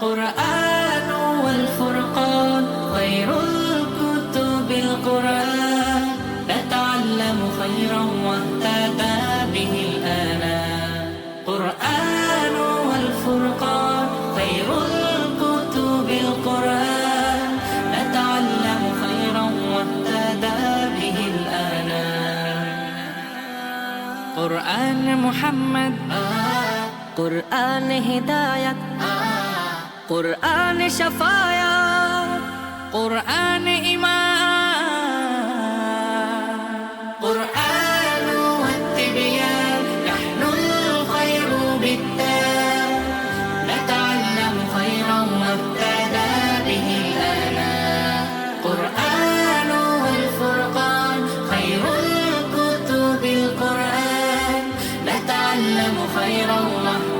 القرآن والفرقان خير الكتب القرآن. نتعلم خيرا وأهتدى به الآن. قرآن والفرقان خير الكتب القرآن. نتعلم خيرا وأهتدى به الآن. قرآن محمد. قرآن هداية. قرآن شفايا قرآن إيمان. قرآن والتبيان نحن الخير بالتام. نتعلم خيرا وابتدى به الآن قرآن والفرقان خير الكتب القرآن. نتعلم خيرا وابتدى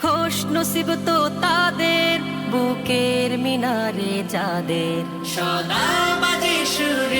খোশ নসিব তো তাদের বুকের মিনারে যাদের সদা বাজে সুরে